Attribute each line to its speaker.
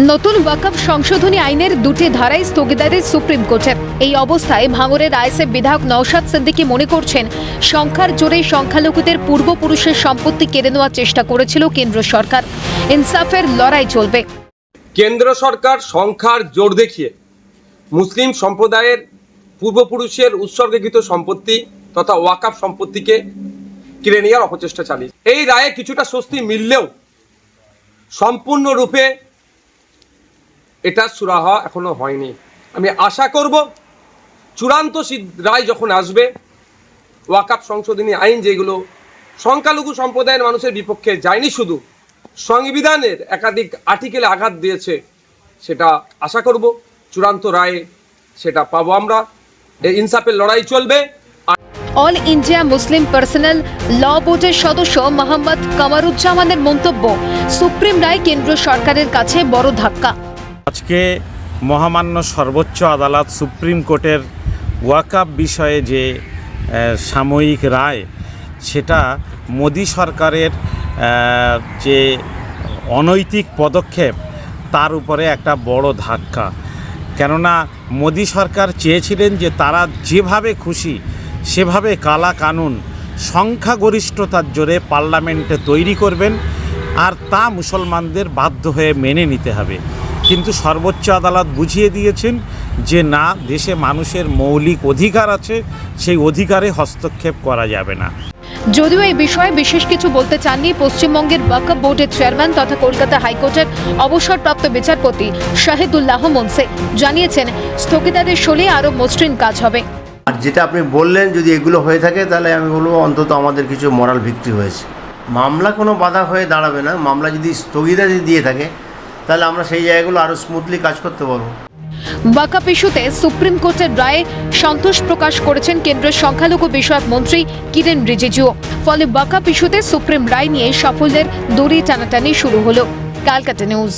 Speaker 1: নতুন ওয়াকফ সংশোধনী আইনের দুটি ধারায় স্থগিতারে সুপ্রিম কোর্টের। এই অবস্থায় ভাঙড়ের আইএসএফ বিধায়ক নওশাদ সিদ্দিকী মনে করছেন, সংখ্যার জোরে সংখ্যালঘুদের পূর্বপুরুষের সম্পত্তি কেড়ে নেওয়ার চেষ্টা করেছিল কেন্দ্র সরকার। ইনসাফের লড়াই চলবে।
Speaker 2: কেন্দ্র সরকার সংখ্যার জোর দেখিয়ে মুসলিম সম্প্রদায়ের পূর্বপুরুষের উৎসর্গীকৃত সম্পত্তি তথা ওয়াকাফ সম্পত্তিকে কিনে নেওয়ার অপচেষ্টা চালিয়ে এই রায়ে কিছুটা স্বস্তি মিললেও সম্পূর্ণরূপে এটা সুরাহা এখনও হয়নি। আমি আশা করব চূড়ান্ত রায় যখন আসবে ওয়াকাফ সংশোধনী আইন যেগুলো সংখ্যালঘু সম্প্রদায়ের মানুষের বিপক্ষে যায়নি শুধু, সংবিধানের একাধিক আর্টিকেলে আঘাত দিয়েছে, সেটা আশা করব চূড়ান্ত রায়ে সেটা পাবো আমরা। ইনসাফের লড়াই চলবে।
Speaker 1: All India Muslim Personal Law বোর্ডের সদস্য মোহাম্মদ কামারুজ্জামানের মন্তব্য, সুপ্রিম রায় কেন্দ্র সরকারের কাছে বড় ধাক্কা।
Speaker 3: আজকে মহামান্য সর্বোচ্চ আদালত সুপ্রিম কোর্টের ওয়াকাপ বিষয়ে যে সাময়িক রায়, সেটা মোদী সরকারের যে অনৈতিক পদক্ষেপ, তার উপরে একটা বড় ধাক্কা। কেননা মোদী সরকার চেয়েছিলেন যে তারা যেভাবে খুশি, সেভাবে কালা কানুন, সংখ্যাগরিষ্ঠতার জোরে পার্লামেন্টে তৈরি করবেন, আর তা মুসলমানদের বাধ্য হয়ে মেনে নিতে হবে। কিন্তু সর্বোচ্চ আদালত বুঝিয়ে দিয়েছেন যে না দেশে মানুষের মৌলিক অধিকার আছে সেই অধিকারে হস্তক্ষেপ করা যাবে না।
Speaker 1: যদিও এই বিষয়ে বিশেষ কিছু বলতে চাননি পশ্চিমবঙ্গের ওয়াকফ বোর্ডের চেয়ারম্যান তথা কলকাতা হাইকোর্টের অবসরপ্রাপ্ত বিচারপতি শাহিদুল্লাহ মনসে। জানিয়েছেন স্থগিতাদেশ হলে আরও মসৃণ কাজ হবে।
Speaker 4: আর যেটা আপনি বললেন যদি এগুলো হয়ে থাকে তাহলে আমি বলব অন্তত আমাদের কিছু মরাল ভিক্টরি হয়েছে। মামলা কোনো বাধা হয়ে দাঁড়াবে না। মামলা যদি স্থগিতাদি দিয়ে থাকে তাহলে আমরা সেই জায়গাগুলো আরও স্মুথলি কাজ করতে পারব।
Speaker 1: বাকা পিসুতে সুপ্রিম কোর্টের রায়ে সন্তোষ প্রকাশ করেছেন কেন্দ্রের সংখ্যালঘু বিষয়ক মন্ত্রী কিরেন রিজিজু ফলে বাকা পিসুতে সুপ্রিম রায় নিয়ে সাফল্যের দড়ি টানাটানি শুরু হলো। Calcutta News.